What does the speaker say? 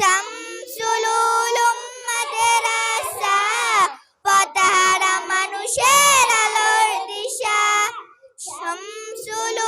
শামসুল মাদ্রাসা পতাহারা মানুষের আলোর দিশা। শামসুল